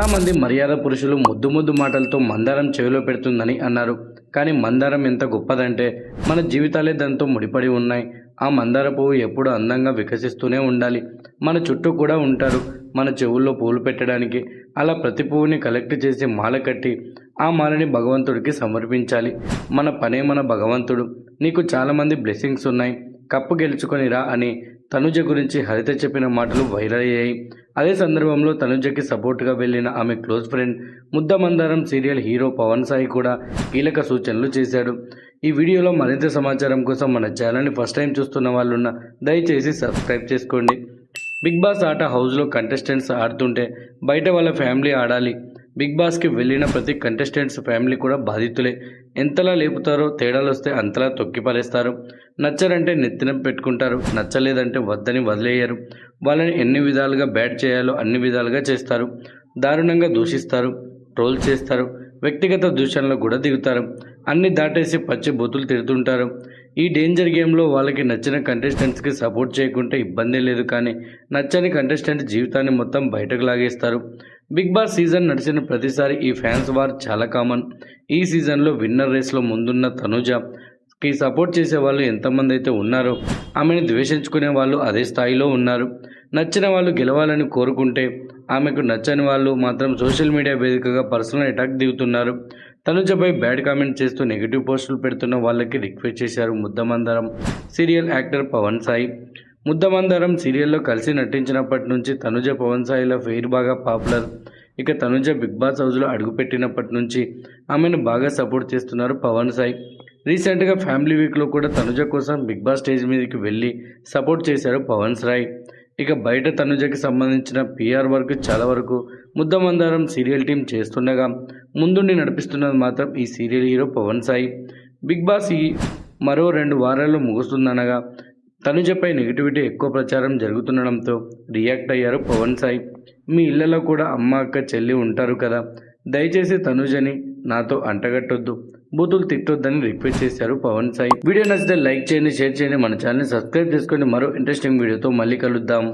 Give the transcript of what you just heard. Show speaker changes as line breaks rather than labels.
చాలామంది మర్యాద పురుషులు ముద్దు ముద్దు మాటలతో మందారం చెవిలో పెడుతుందని అన్నారు. కానీ మందారం ఎంత గొప్పదంటే మన జీవితాలే దాంతో ముడిపడి ఉన్నాయి. ఆ మందార పువ్వు ఎప్పుడు అందంగా వికసిస్తూనే ఉండాలి. మన చుట్టూ కూడా ఉంటారు మన చెవుల్లో పూలు పెట్టడానికి. అలా ప్రతి పువ్వుని కలెక్ట్ చేసి మాల కట్టి ఆ మాలని భగవంతుడికి సమర్పించాలి. మన పనే మన భగవంతుడు. నీకు చాలామంది బ్లెస్సింగ్స్ ఉన్నాయి. కప్పు గెలుచుకొని రా అని తనుజ గురించి హరిత చెప్పిన మాటలు వైరల్ అయ్యాయి. అదే సందర్భంలో తనుజకి సపోర్ట్గా వెళ్ళిన ఆమె close friend Muddamandaram serial hero Pavan Sai కూడా కీలక సూచనలు చేశాడు. ఈ వీడియోలో మరింత సమాచారం కోసం మన ఛానల్ని ఫస్ట్ టైం చూస్తున్న వాళ్ళున్న దయచేసి సబ్స్క్రైబ్ చేసుకోండి. బిగ్ బాస్ ఆట హౌస్లో కంటెస్టెంట్స్ ఆడుతుంటే బయట వాళ్ళ ఫ్యామిలీ ఆడాలి. బిగ్ బాస్కి వెళ్ళిన ప్రతి కంటెస్టెంట్స్ ఫ్యామిలీ కూడా బాధితులే. ఎంతలా లేపుతారో తేడాలు వస్తే అంతలా తొక్కిపాలేస్తారు నచ్చరంటే నెత్తిన పెట్టుకుంటారు. నచ్చలేదంటే వద్దని వదిలేయరు. వాళ్ళని ఎన్ని విధాలుగా బ్యాట్ చేయాలో అన్ని విధాలుగా చేస్తారు. దారుణంగా దూషిస్తారు. ట్రోల్ చేస్తారు. వ్యక్తిగత దూషణలు కూడా దిగుతారు. అన్ని దాటేసి పచ్చి బొత్తులు తిడుతుంటారు. ఈ డేంజర్ గేమ్లో వాళ్ళకి నచ్చిన కంటెస్టెంట్స్కి సపోర్ట్ చేయకుంటే ఇబ్బంది లేదు కానీ నచ్చని కంటెస్టెంట్ జీవితాన్ని మొత్తం బయటకు లాగేస్తారు. బిగ్ బాస్ సీజన్ నడిచిన ప్రతిసారి ఈ ఫ్యాన్స్ వార్ చాలా కామన్ ఈ సీజన్లో విన్నర్ రేస్లో ముందున్న తనుజకి సపోర్ట్ చేసే వాళ్ళు ఎంతమంది అయితే ఉన్నారో ఆమెను ద్వేషించుకునే వాళ్ళు అదే స్థాయిలో ఉన్నారు. నచ్చిన వాళ్ళు గెలవాలని కోరుకుంటే ఆమెకు నచ్చని వాళ్ళు మాత్రం సోషల్ మీడియా వేదికగా పర్సనల్ అటాక్ దిగుతున్నారు. తనుజపై బ్యాడ్ కామెంట్ చేస్తూ నెగిటివ్ పోస్టులు పెడుతున్న వాళ్ళకి రిక్వెస్ట్ చేశారు ముద్దమందరం సీరియల్ యాక్టర్ పవన్ సాయి. ముద్దమందరం సీరియల్లో కలిసి నటించినప్పటి నుంచి తనుజ పవన్ సాయిల ఫెయిర్ బాగా పాపులర్. ఇక తనుజ బిగ్ బాస్ హౌస్లో అడుగుపెట్టినప్పటి నుంచి ఆమెను బాగా సపోర్ట్ చేస్తున్నారు పవన్ సాయి. రీసెంట్గా ఫ్యామిలీ వీక్లో కూడా తనుజ కోసం బిగ్ బాస్ స్టేజ్ మీదకి వెళ్ళి సపోర్ట్ చేశారు పవన్ సాయి. ఇక బయట తనుజకి సంబంధించిన పిఆర్ వర్క్ చాలా వరకు ముద్దమందారం సీరియల్ టీం చేస్తుండగా ముందుండి నడిపిస్తున్నది మాత్రం ఈ serial hero Pavan Sai. Big boss ఈ మరో రెండు వారాల్లో ముగుస్తుందనగా తనుజపై నెగిటివిటీ ఎక్కువ ప్రచారం జరుగుతుండడంతో రియాక్ట్ అయ్యారు పవన్ సాయి. మీ ఇళ్ళలో కూడా అమ్మ అక్క చెల్లి ఉంటారు కదా దయచేసి తనుజని నాతో అంటగట్టొద్దు. బూతులు తిట్టొద్దని రిక్వెస్ట్ చేశారు పవన్ సాయి. వీడియో నచ్చితే లైక్ చేయండి షేర్ చేయండి మన ఛానల్ సబ్స్క్రైబ్ చేసుకోండి. మరో ఇంట్రెస్టింగ్ వీడియోతో మళ్ళీ కలుద్దాం.